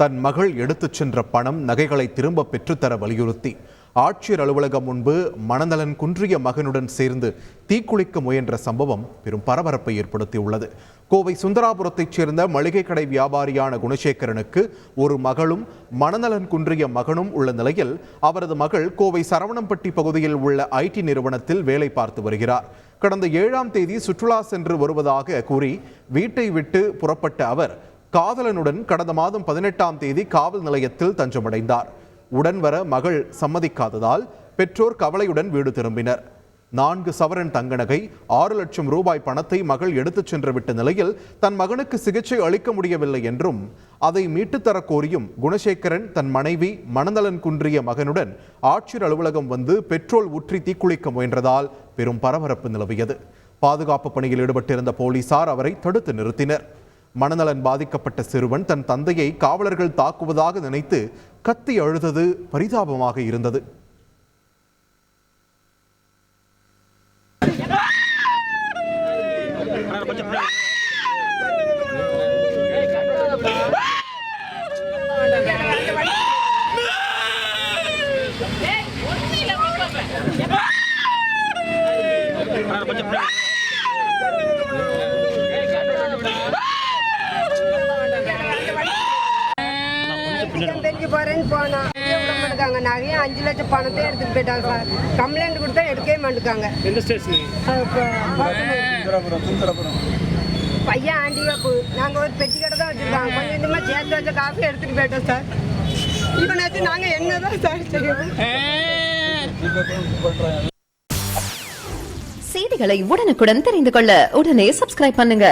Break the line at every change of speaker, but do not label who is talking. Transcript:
தன் மகள் எடுத்துச் சென்ற பணம் நகைகளை திரும்ப பெற்றுத்தர வலியுறுத்தி ஆட்சியர் அலுவலகம் முன்பு மனநலன் குன்றிய மகனுடன் சேர்ந்து தீக்குளிக்க முயன்ற சம்பவம் பெரும் பரபரப்பை ஏற்படுத்தியுள்ளது. கோவை சுந்தராபுரத்தைச் சேர்ந்த மளிகை கடை வியாபாரியான குணசேகரனுக்கு ஒரு மகளும் மனநலன் குன்றிய மகனும் உள்ள நிலையில் அவரது மகள் கோவை சரவணம்பட்டி பகுதியில் உள்ள ஐடி நிறுவனத்தில் வேலை பார்த்து வருகிறார். கடந்த ஏழாம் தேதி சுற்றுலா சென்று வருவதாக கூறி வீட்டை விட்டு புறப்பட்ட அவர் காதலனுடன் கடந்த மாதம் பதினெட்டாம் தேதி காவல் நிலையத்தில் தஞ்சமடைந்தார். உடன் வர மகள் சம்மதிக்காததால் பெற்றோர் கவலையுடன் வீடு திரும்பினர். நான்கு சவரன் தங்க நகை ஆறு லட்சம் ரூபாய் பணத்தை மகள் எடுத்துச் சென்று விட்ட நிலையில் தன் மகனுக்கு சிகிச்சை அளிக்க முடியவில்லை என்றும் அதை மீட்டுத்தரக் கோரியும் குணசேகரன் தன் மனைவி மனநலன் குன்றிய மகனுடன் ஆட்சியர் அலுவலகம் வந்து பெட்ரோல் ஊற்றி தீக்குளிக்க முயன்றதால் பெரும் பரபரப்பு நிலவியது. பாதுகாப்பு பணியில் ஈடுபட்டிருந்த போலீசார் அவரை தடுத்து நிறுத்தினர். மனநலன் பாதிக்கப்பட்ட சிறுவன் தன் தந்தையை காவலர்கள் தாக்குவதாக நினைத்து கத்தி அழுதது பரிதாபமாக இருந்தது.
பெருக்கி போறேன்னு போனோம் மாட்டாங்க நகையும் அஞ்சு லட்சம் பணத்தை எடுத்துட்டு போயிட்டாங்க சார். கம்ப்ளைண்ட் கொடுத்தா எடுக்கவே மாட்டாங்க
எந்த ஸ்டேஷன்
பையன் ஆண்டிகாப்பு. நாங்கள் ஒரு பெட்டி கடை தான் வச்சுருக்காங்க. கொஞ்சம் கொஞ்சமாக சேர்த்து வச்ச காசு எடுத்துட்டு போயிட்டோம் சார். இவனாச்சும் நாங்கள் என்ன தான் சார் செய்யணும்?
செய்திகளை உடனுக்குடன் தெரிந்து கொள்ள உடனே சப்ஸ்கிரைப் பண்ணுங்க.